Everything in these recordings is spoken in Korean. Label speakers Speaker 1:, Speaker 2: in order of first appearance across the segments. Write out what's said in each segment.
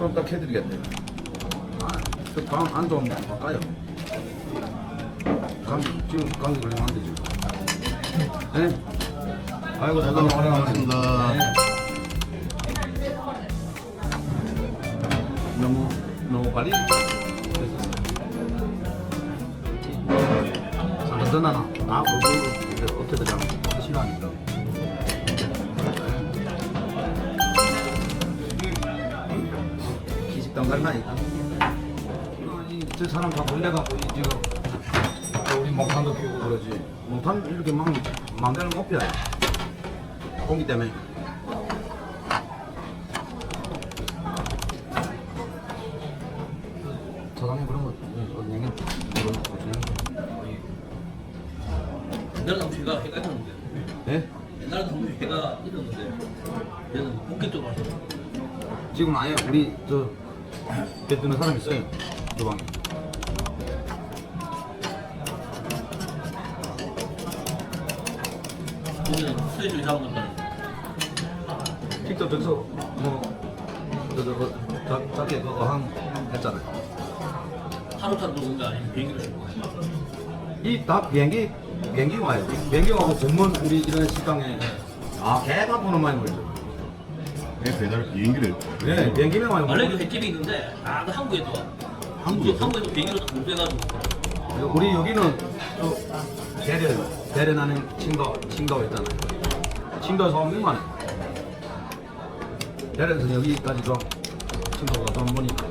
Speaker 1: 좀딱 해드리겠네요. 아, 저방안 좋으면 바꿔요. 감기, 지금 감기 걸리면 안 되죠. 네? 아이고, 잠깐
Speaker 2: 고생하셨습니다.
Speaker 1: 네. 너무, 너무 빨리. 상전나 아, 그거 어떻게 되냐? 시간이다. 기 갈라니까. 저 사람 다이 지금 우리 목탄도 피우고 그러지. 목탄 이렇게 막 마음대로 못 피워요. 공기 때문에. 저당에 그런 거 얘기 들어놓고
Speaker 3: 옛날에 제가 해가 있었는데
Speaker 1: 예?
Speaker 3: 옛날에 보면 해가 있었는데 얘는 본격 쪽으로 왔어
Speaker 1: 지금 아예 우리 저 배 뜨는 사람 있어요 주방에. 직접 저기서 뭐 저저 그 자- 자기 그거 한 했잖아요.
Speaker 3: 하루 타는 건가 아니면 비행기를 타는 건가
Speaker 1: 이다 비행기 비행기 와요. 비행기 와고 전문 우리 이런 식당에 아 개가 보는 많이 걸죠.
Speaker 2: 내 배달 비행기를
Speaker 1: 네 비행기면 많이
Speaker 3: 원래 그
Speaker 1: 걸죠.
Speaker 3: 횟집이 있는데 아 그 한국에도 와
Speaker 2: 한국에도?
Speaker 3: 한국에도 비행기로 다 공부해가지고
Speaker 1: 우리 여기는 또 대련 대련하는 칭도 칭도 있잖아요. 칭도에서 엄청 많아요. 대련에서 여기까지 좀 칭도가 전문이니까.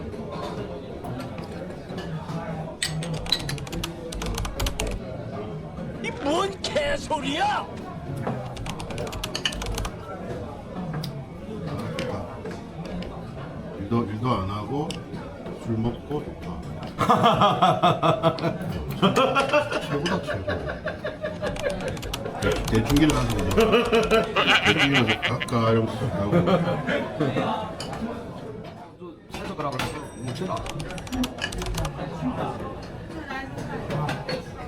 Speaker 2: 일도 일도 안 하고 술 먹고 좋다. 최고다 최고. 대- 대충기를 하는 거죠. 대충기에서 가까 이러면서 하고
Speaker 1: 세 젓가락을 해서 묻혀라.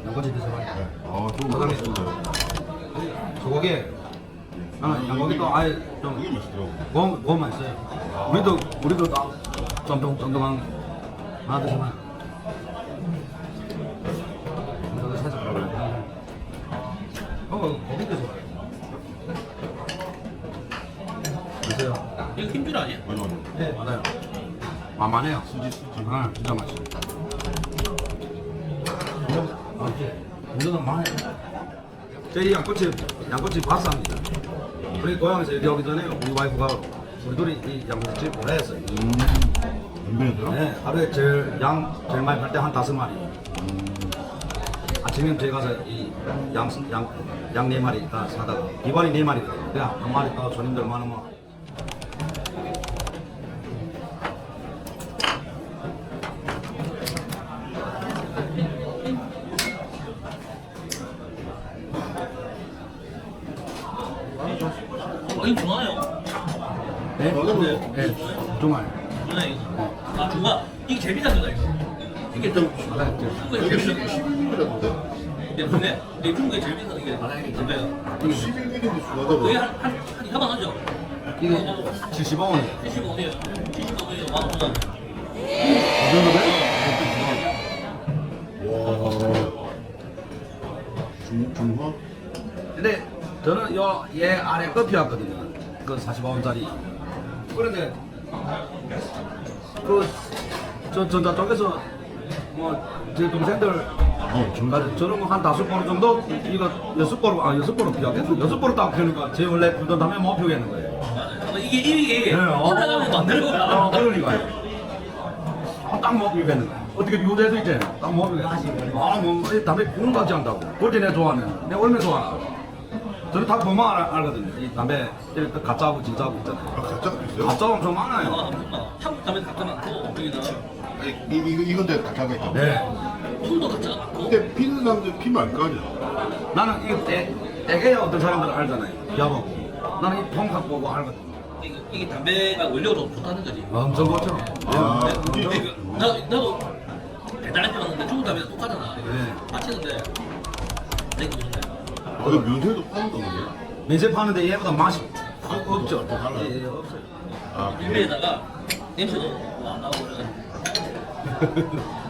Speaker 1: 양꼬치 드셔 봐요.
Speaker 2: 아거 같습니다.
Speaker 1: 소고기. 나는 양고기도 아예
Speaker 2: 이게
Speaker 1: 좀
Speaker 2: 맛있더라고.
Speaker 1: 고만 고만 있어요. 우리도 우리도 쫀득한 하나 드셔봐. 이거 세 젓가락. 어 고기 드셔봐. 드세요.
Speaker 3: 이거 힘줄 아니야?
Speaker 2: 맞아 맞아.
Speaker 1: 네 맞아요. 만만해요. 수지 수지. 아 진짜 맛있어. 이거는 많아요. 저희 양꼬치 양꼬치 밥상입니다. 우리 고향에서 여기 오기 전에 우리 와이프가 우리 둘이 이 양꼬치 오래 했어요.
Speaker 2: 음. 연변이더라.
Speaker 1: 네, 하루에 제일 양 제일 많이 팔 때 한 다섯 마리. 아침에 저희 가서 이양양양 네 마리 다 사다가 기반이 네 마리. 그냥 한 마리 더 손님들 많으면
Speaker 3: 어, 이거 좋아요
Speaker 1: 네,
Speaker 2: 맞아요.
Speaker 1: 네, 중알.
Speaker 3: 누나 이거 아 중간 이게 비싼 거다 이거 이게 좀
Speaker 1: 맞아요.
Speaker 2: 이게
Speaker 3: 제일 비싼
Speaker 2: 11mm라던데?
Speaker 3: 이게 근데 이게 중국에 비싼 이게 담배가
Speaker 2: 11mm도
Speaker 3: 그게
Speaker 2: 중하다고.
Speaker 3: 한한 이만원 하죠
Speaker 1: 이게 75원.
Speaker 3: 75원이에요 75원이에요 만 원보다
Speaker 1: 이 정도면?
Speaker 2: 와. 중 중화?
Speaker 1: 근데 저는 요얘 아래 커피 왔거든요. 그 45원짜리. 그런데 그저 전자 쪽에서 뭐 제 동생들
Speaker 2: 어 정말.
Speaker 1: 저는 뭐한 다섯 보루 정도 이거 여섯 보루 아 여섯 보루 피웠겠어. 여섯 보루 딱 피우니까 제 원래 불던 다음에 못 피우겠는 거예요.
Speaker 3: 아, 이게 이게
Speaker 1: 네, 어.
Speaker 3: 올라가면 만드는 거야
Speaker 1: 어, 그러니까요. 아, 딱못 피우겠는 거야. 어떻게 유대도 있잖아요. 딱못 피우겠는 거야. 아, 뭐 담배 피우는 거 같지 않다고. 그렇게 내가 좋아하는. 내가 얼마나 좋아하나. 저는 다 보면 알, 알거든요. 이 담배 이렇게 가짜하고 진짜하고 있잖아요.
Speaker 2: 아 가짜도 있어요?
Speaker 1: 가짜가 엄청
Speaker 3: 아,
Speaker 1: 많아요.
Speaker 3: 한국 가면 가짜 많고 여기는
Speaker 2: 이 이거 이건데 가짜가 있다.
Speaker 1: 네.
Speaker 3: 손도 가짜 많고
Speaker 2: 근데 피는 사람들 피면 안 까져.
Speaker 1: 나는 이거 떼, 떼게야 어떤 사람들 알잖아요. 야보고. 나는 이 통 갖고 오고 알거든요.
Speaker 3: 이게, 이게 담배가 원료로 좋다는 거지
Speaker 1: 엄청 좋죠.
Speaker 2: 아,
Speaker 1: 네.
Speaker 2: 그게
Speaker 3: 근데 이거 나, 나도 배달할 때 봤는데 중국 담배랑 똑같잖아
Speaker 1: 네.
Speaker 3: 맞히는데 내가 좋네
Speaker 2: 아 아, 근데 면세도 파는 건데?
Speaker 1: 면세 파는데 얘보다 맛이 확 아, 없죠. 또 달라요? 예, 예, 없어요.
Speaker 2: 아,
Speaker 3: 비밀에다가 냄새도
Speaker 1: 안 나고 그래가지고.